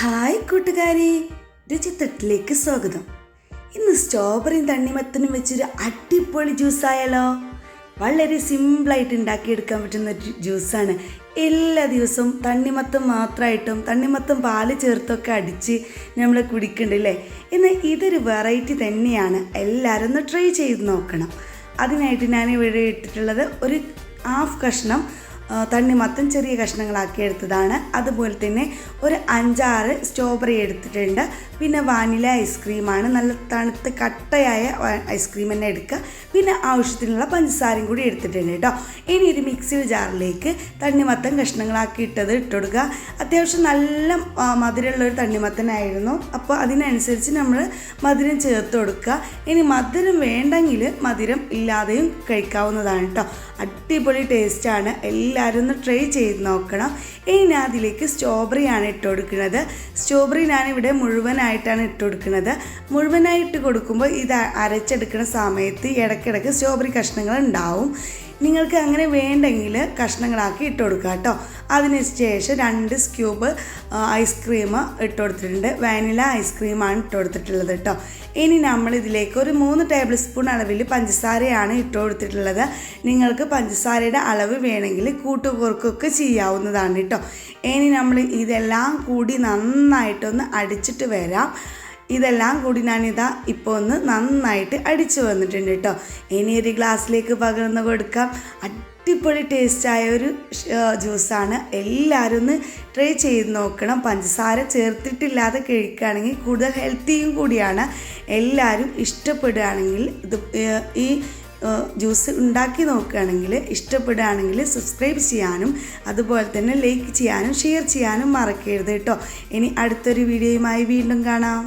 Hi കൂട്ടുകാരി രുചിത്തട്ടിലേക്ക് സ്വാഗതം. ഇന്ന് സ്ട്രോബറിയും തണ്ണിമത്തനും വെച്ചൊരു അടിപൊളി ജ്യൂസായാലോ വളരെ സിമ്പിളായിട്ട് ഉണ്ടാക്കിയെടുക്കാൻ പറ്റുന്ന ജ്യൂസാണ് എല്ലാ ദിവസവും തണ്ണിമത്തം മാത്രമായിട്ടും തണ്ണിമത്തം പാൽ ചേർത്തൊക്കെ അടിച്ച് നമ്മൾ കുടിക്കണ്ടല്ലേ? എന്നാൽ ഇതൊരു വെറൈറ്റി തന്നെയാണ്. എല്ലാവരും ഒന്ന് ട്രൈ ചെയ്ത് നോക്കണം. അതിനായിട്ട് ഞാൻ ഇവിടെ ഇട്ടിട്ടുള്ളത് ഒരു ഹാഫ് കഷ്ണം തണ്ണിമത്തൻ ചെറിയ കഷ്ണങ്ങളാക്കി എടുത്തതാണ്. അതുപോലെ തന്നെ ഒരു അഞ്ചാറ് സ്ട്രോബെറി എടുത്തിട്ടുണ്ട്. പിന്നെ വാനില ഐസ്ക്രീമാണ് നല്ല തണുത്ത് കട്ടയായ ഐസ്ക്രീം തന്നെ എടുക്കുക. പിന്നെ ആവശ്യത്തിനുള്ള പഞ്ചസാരയും കൂടി എടുത്തിട്ടുണ്ട് കേട്ടോ. ഇനി ഒരു മിക്സി ജാറിലേക്ക് തണ്ണിമത്തൻ കഷ്ണങ്ങളാക്കി ഇട്ടത് ഇട്ടുകൊടുക്കുക അത്യാവശ്യം നല്ല മധുരമുള്ളൊരു തണ്ണിമത്തനായിരുന്നു അപ്പോൾ അതിനനുസരിച്ച് നമ്മൾ മധുരം ചേർത്ത് കൊടുക്കുക. ഇനി മധുരം വേണ്ടെങ്കിൽ മധുരം ഇല്ലാതെയും കഴിക്കാവുന്നതാണ് കേട്ടോ. അടിപൊളി ടേസ്റ്റാണ് എല്ലാവരും ഒന്ന് ട്രൈ ചെയ്ത് നോക്കണം. ഇനി ഞാൻ അതിലേക്ക് സ്ട്രോബെറിയാണ് ഇട്ട് കൊടുക്കുന്നത്. സ്ട്രോബെറി ഞാനിവിടെ മുഴുവനായിട്ടാണ് ഇട്ട് കൊടുക്കുന്നത്. മുഴുവനായിട്ട് കൊടുക്കുമ്പോൾ ഇത് അരച്ചെടുക്കുന്ന സമയത്ത് ഇടയ്ക്കിടയ്ക്ക് സ്ട്രോബെറി കഷ്ണങ്ങൾ ഉണ്ടാവും. നിങ്ങൾക്ക് അങ്ങനെ വേണ്ടെങ്കിൽ കഷ്ണങ്ങളാക്കി ഇട്ട് കൊടുക്കുക കേട്ടോ. അതിന് ശേഷം രണ്ട് സ്ക്യൂബ് ഐസ്ക്രീം ഇട്ട് കൊടുത്തിട്ടുണ്ട്. വാനില ഐസ്ക്രീമാണ് ഇട്ട് കൊടുത്തിട്ടുള്ളത് കേട്ടോ. ഇനി നമ്മൾ ഇതിലേക്ക് ഒരു മൂന്ന് ടേബിൾ സ്പൂൺ അളവിൽ പഞ്ചസാരയാണ് ഇട്ട് കൊടുത്തിട്ടുള്ളത്. നിങ്ങൾക്ക് പഞ്ചസാരയുടെ അളവ് വേണമെങ്കിൽ കൂട്ടുകുറുക്കൊക്കെ ചെയ്യാവുന്നതാണ് കേട്ടോ. ഇനി നമ്മൾ ഇതെല്ലാം കൂടി നന്നായിട്ടൊന്ന് അടിച്ചിട്ട് വരാം. ഇതെല്ലാം കൂടി ഞാനിതാ ഇപ്പോൾ ഒന്ന് നന്നായിട്ട് അടിച്ചു വന്നിട്ടുണ്ട് കേട്ടോ ഇനി ഒരു ഗ്ലാസ്സിലേക്ക് പകർന്ന് കൊടുക്കാം. അടിപൊളി ടേസ്റ്റായ ഒരു ജ്യൂസാണ് എല്ലാവരും ഒന്ന് ട്രൈ ചെയ്ത് നോക്കണം. പഞ്ചസാര ചേർത്തിട്ടില്ലാതെ കഴിക്കുകയാണെങ്കിൽ കൂടുതൽ ഹെൽത്തിയും കൂടിയാണ്. എല്ലാവരും ഇഷ്ടപ്പെടുകയാണെങ്കിൽ ഇത് ഈ ജ്യൂസ് ഉണ്ടാക്കി നോക്കുകയാണെങ്കിൽ ഇഷ്ടപ്പെടുകയാണെങ്കിൽ സബ്സ്ക്രൈബ് ചെയ്യാനും അതുപോലെ തന്നെ ലൈക്ക് ചെയ്യാനും ഷെയർ ചെയ്യാനും മറക്കരുത് കേട്ടോ ഇനി അടുത്തൊരു വീഡിയോയുമായി വീണ്ടും കാണാം.